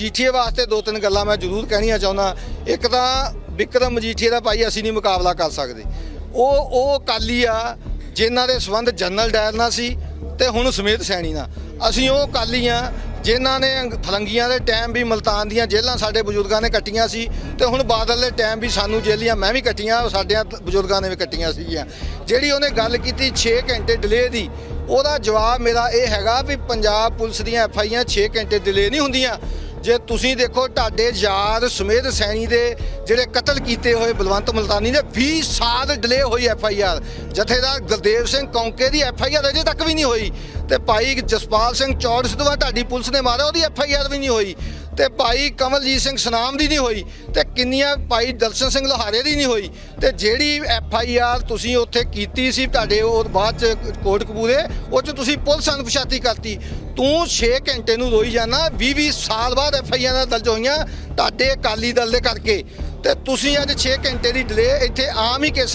ਮਜੀਠੀਏ ਵਾਸਤੇ ਦੋ ਤਿੰਨ ਗੱਲਾਂ ਮੈਂ ਜ਼ਰੂਰ ਕਹਿਣੀਆਂ ਚਾਹੁੰਦਾ। ਇੱਕ ਤਾਂ ਵਿਕਰਮ ਮਜੀਠੀਏ ਦਾ ਭਾਈ ਅਸੀਂ ਨਹੀਂ ਮੁਕਾਬਲਾ ਕਰ ਸਕਦੇ। ਉਹ ਉਹ ਕਾਲੀ ਆ, ਜਿਨ੍ਹਾਂ ਦੇ ਸਬੰਧ ਜਨਰਲ ਡਾਇਰ ਨਾਲ ਸੀ ਤੇ ਹੁਣ ਸਮੇਤ ਸੈਣੀ ਨਾਲ। ਅਸੀਂ ਉਹ ਕਾਲੀ ਆ, ਜਿਨ੍ਹਾਂ ਨੇ ਫਲੰਗੀਆਂ ਦੇ ਟਾਈਮ ਵੀ ਮਲਤਾਨ ਦੀਆਂ ਜੇਲ੍ਹਾਂ ਸਾਡੇ ਬਜ਼ੁਰਗਾਂ ਨੇ ਕੱਟੀਆਂ ਸੀ ਤੇ ਹੁਣ ਬਾਦਲ ਦੇ ਟਾਈਮ ਵੀ ਸਾਨੂੰ ਜੇਲ੍ਹੀਆਂ ਮੈਂ ਵੀ ਕੱਟੀਆਂ ਸਾਡਿਆਂ ਬਜ਼ੁਰਗਾਂ ਨੇ ਵੀ ਕੱਟੀਆਂ ਸੀਗੀਆਂ। ਜਿਹੜੀ ਉਹਨੇ ਗੱਲ ਕੀਤੀ 6 ਘੰਟੇ ਡਿਲੇ ਦੀ, ਉਹਦਾ ਜਵਾਬ ਮੇਰਾ ਇਹ ਹੈਗਾ ਵੀ ਪੰਜਾਬ ਪੁਲਿਸ ਦੀਆਂ ਐਫ ਆਈਆਂ 6 ਘੰਟੇ ਡਿਲੇ ਨਹੀਂ ਹੁੰਦੀਆਂ। ਜੇ ਤੁਸੀਂ ਦੇਖੋ ਤੁਹਾਡੇ ਯਾਦ ਸੁਮੇਧ ਸੈਣੀ ਦੇ ਜਿਹੜੇ ਕਤਲ ਕੀਤੇ ਹੋਏ ਬਲਵੰਤ ਮਲਤਾਨੀ ਨੇ 20 ਸਾਲ ਡਿਲੇ ਹੋਈ ਐਫ ਆਈ ਆਰ ਜਥੇਦਾਰ ਗੁਰਦੇਵ ਸਿੰਘ ਕੌਂਕੇ ਦੀ ਐਫ ਆਈ ਆਰ ਅਜੇ ਤੱਕ ਵੀ ਨਹੀਂ ਹੋਈ। ਤੇ ਭਾਈ ਜਸਪਾਲ ਸਿੰਘ ਚੌੜ ਸਿੱਧਵਾ ਤੁਹਾਡੀ ਪੁਲਿਸ ਨੇ ਮਾਰਿਆ, ਉਹਦੀ ਐਫ ਆਈ ਆਰ ਵੀ ਨਹੀਂ ਹੋਈ। ਤੇ ਭਾਈ ਕਮਲਜੀਤ ਸਿੰਘ ਸਨਾਮ ਦੀ ਨਹੀਂ ਹੋਈ। ਤੇ ਕਿੰਨੀਆਂ ਭਾਈ ਦਰਸ਼ਨ ਸਿੰਘ ਲੋਹਾਰੇ ਦੀ ਨਹੀਂ ਹੋਈ। ਤੇ ਜਿਹੜੀ ਐਫ ਆਈ ਆਰ ਤੁਸੀਂ ਉੱਥੇ ਕੀਤੀ ਸੀ, ਤੁਹਾਡੇ ਉਹ ਬਾਅਦ ਚ ਕੋਟ ਕਪੂਰੇ, ਉਹ ਚ ਤੁਸੀਂ ਪੁਲਿਸ ਅਨੁਪਛਾਤੀ ਕਰਤੀ। ਤੂੰ 6 ਘੰਟੇ ਨੂੰ ਰੋਈ ਜਾਣਾ 20 20 ਸਾਲ ਬਾਅਦ ਐਫ ਆਈ ਆਰ ਦਰਜ ਹੋਈਆਂ ਤੁਹਾਡੇ ਅਕਾਲੀ ਦਲ ਦੇ ਕਰਕੇ। ਤੇ ਤੁਸੀਂ ਅੱਜ 6 ਘੰਟੇ ਦੀ ਡਿਲੇ ਇੱਥੇ ਆਮ ਹੀ ਕੇਸਾਂ